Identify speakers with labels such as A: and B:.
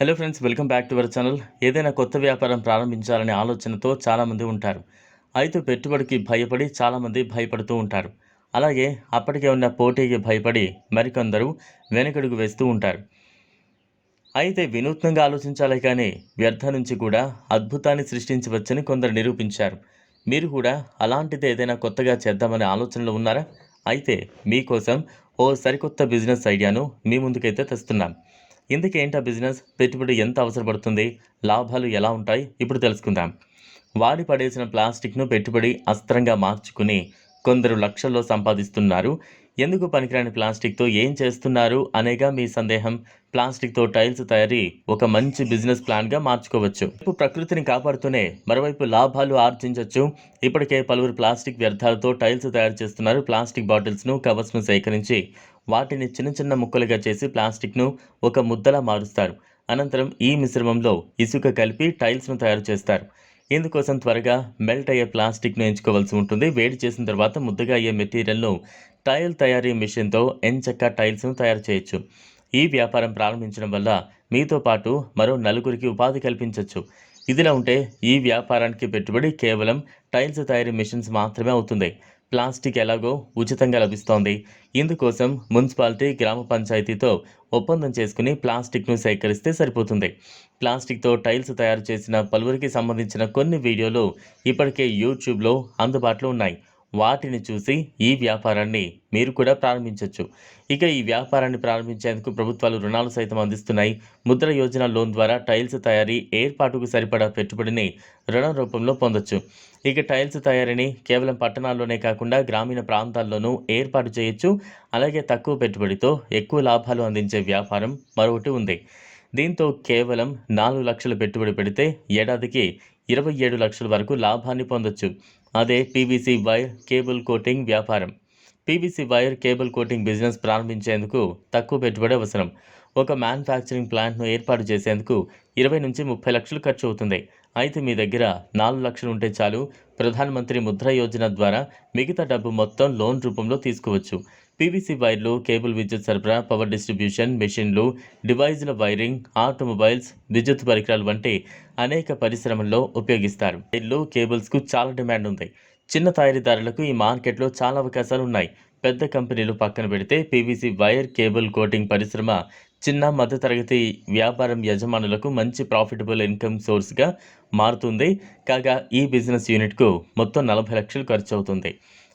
A: Hello friends welcome back to our channel ఏదైనా కొత్త వ్యాపారం ప్రారంభించాలనే ఆలోచనతో చాలామంది ఉంటారు. అయితే పెట్టుబడికి భయపడి చాలామంది భయపడుతూ ఉంటారు. అలాగే అప్పటికే ఉన్న పోటీకి భయపడి మరికొందరు వెనకడుగు వేస్తూ ఉంటారు. అయితే వినూత్నంగా ఆలోచించాలే కానీ వ్యర్థ నుంచి కూడా అద్భుతాన్ని సృష్టించవచ్చని కొందరు నిరూపించారు. మీరు కూడా అలాంటిది ఏదైనా కొత్తగా చేద్దామనే ఆలోచనలో ఉన్నారా? అయితే మీకోసం ఓ సరికొత్త బిజినెస్ ఐడియాను మీ ముందుకైతే తెస్తున్నాం. ఇందుకేంటా బిజినెస్? పెట్టుబడి ఎంత అవసరపడుతుంది? లాభాలు ఎలా ఉంటాయి? ఇప్పుడు తెలుసుకుందాం. వాడి పడేసిన ప్లాస్టిక్ను పెట్టుబడి అస్త్రంగా మార్చుకుని కొందరు లక్షల్లో సంపాదిస్తున్నారు. ఎందుకు పనికిరాని ప్లాస్టిక్తో ఏం చేస్తున్నారు అనేగా మీ సందేహం. ప్లాస్టిక్తో టైల్స్ తయారీ ఒక మంచి బిజినెస్ ప్లాన్గా మార్చుకోవచ్చు. ప్రకృతిని కాపాడుతూనే మరోవైపు లాభాలు ఆర్జించవచ్చు ఇప్పటికే పలువురు ప్లాస్టిక్ వ్యర్థాలతో టైల్స్ తయారు చేస్తున్నారు. ప్లాస్టిక్ బాటిల్స్ను కవర్స్ను సేకరించి వాటిని చిన్న చిన్న ముక్కలుగా చేసి ప్లాస్టిక్ను ఒక ముద్దలా మారుస్తారు. అనంతరం ఈ మిశ్రమంలో ఇసుక కలిపి టైల్స్ను తయారు చేస్తారు. ఇందుకోసం త్వరగా మెల్ట్ అయ్యే ప్లాస్టిక్ను ఎంచుకోవాల్సి ఉంటుంది. వేడి చేసిన తర్వాత ముద్దగా అయ్యే మెటీరియల్ను టైల్ తయారీ మిషన్తో ఎంచక్క టైల్స్ను తయారు చేయొచ్చు. ఈ వ్యాపారం ప్రారంభించడం వల్ల మీతో పాటు మరో నలుగురికి ఉపాధి కల్పించవచ్చు ఇదిలా ఉంటే ఈ వ్యాపారానికి పెట్టుబడి కేవలం టైల్స్ తయారీ మిషన్స్ మాత్రమే అవుతుంది. ప్లాస్టిక్ ఎలాగో ఉచితంగా లభిస్తోంది. ఇందుకోసం మున్సిపాలిటీ గ్రామ పంచాయతీతో ఒప్పందం చేసుకుని ప్లాస్టిక్ను సేకరిస్తే సరిపోతుంది. ప్లాస్టిక్తో టైల్స్ తయారు చేసిన పలువురికి సంబంధించిన కొన్ని వీడియోలు ఇప్పటికే యూట్యూబ్లో అందుబాటులో ఉన్నాయి. వాటిని చూసి ఈ వ్యాపారాన్ని మీరు కూడా ప్రారంభించవచ్చు ఇక ఈ వ్యాపారాన్ని ప్రారంభించేందుకు ప్రభుత్వాలు రుణాలు సైతం అందిస్తున్నాయి. ముద్ర యోజన లోన్ ద్వారా టైల్స్ తయారీ ఏర్పాటుకు సరిపడా పెట్టుబడిని రుణం రూపంలో పొందొచ్చు. ఇక టైల్స్ తయారీని కేవలం పట్టణాల్లోనే కాకుండా గ్రామీణ ప్రాంతాల్లోనూ ఏర్పాటు చేయొచ్చు. అలాగే తక్కువ పెట్టుబడితో ఎక్కువ లాభాలు అందించే వ్యాపారం మరొకటి ఉంది. దీంతో కేవలం నాలుగు లక్షలు పెట్టుబడి పెడితే ఏడాదికి ఇరవై ఏడు లక్షల వరకు లాభాన్ని పొందొచ్చు. అదే పీవీసీ వైర్ కేబుల్ కోటింగ్ వ్యాపారం. PVC wire cable coating business ప్రారంభించేందుకు తక్కువ పెట్టుబడి అవసరం. ఒక మ్యానుఫ్యాక్చరింగ్ ప్లాంట్ను ఏర్పాటు చేసేందుకు ఇరవై నుంచి ముప్పై లక్షలు ఖర్చు అవుతుంది. అయితే మీ దగ్గర నాలుగు లక్షలు ఉంటే చాలు ప్రధానమంత్రి ముద్ర యోజన ద్వారా మిగతా డబ్బు మొత్తం లోన్ రూపంలో తీసుకోవచ్చు. పీవీసీ వైర్లు కేబుల్ విద్యుత్ సరఫరా పవర్ డిస్ట్రిబ్యూషన్ మెషిన్లు డివైజ్ల వైరింగ్ ఆటోమొబైల్స్ విద్యుత్ పరికరాలు వంటి అనేక పరిశ్రమల్లో ఉపయోగిస్తారు. వైర్లు కేబుల్స్కు చాలా డిమాండ్ ఉంది. చిన్న తయారీదారులకు ఈ మార్కెట్లో చాలా అవకాశాలు ఉన్నాయి. పెద్ద కంపెనీలు పక్కన పెడితే పీవీసీ వైర్ కేబుల్ కోటింగ్ పరిశ్రమ చిన్న మధ్యతరగతి వ్యాపారం యజమానులకు మంచి ప్రాఫిటబుల్ ఇన్కమ్ సోర్స్గా మారుతుంది. కాగా ఈ బిజినెస్ యూనిట్కు మొత్తం నలభై లక్షలు ఖర్చు అవుతుంది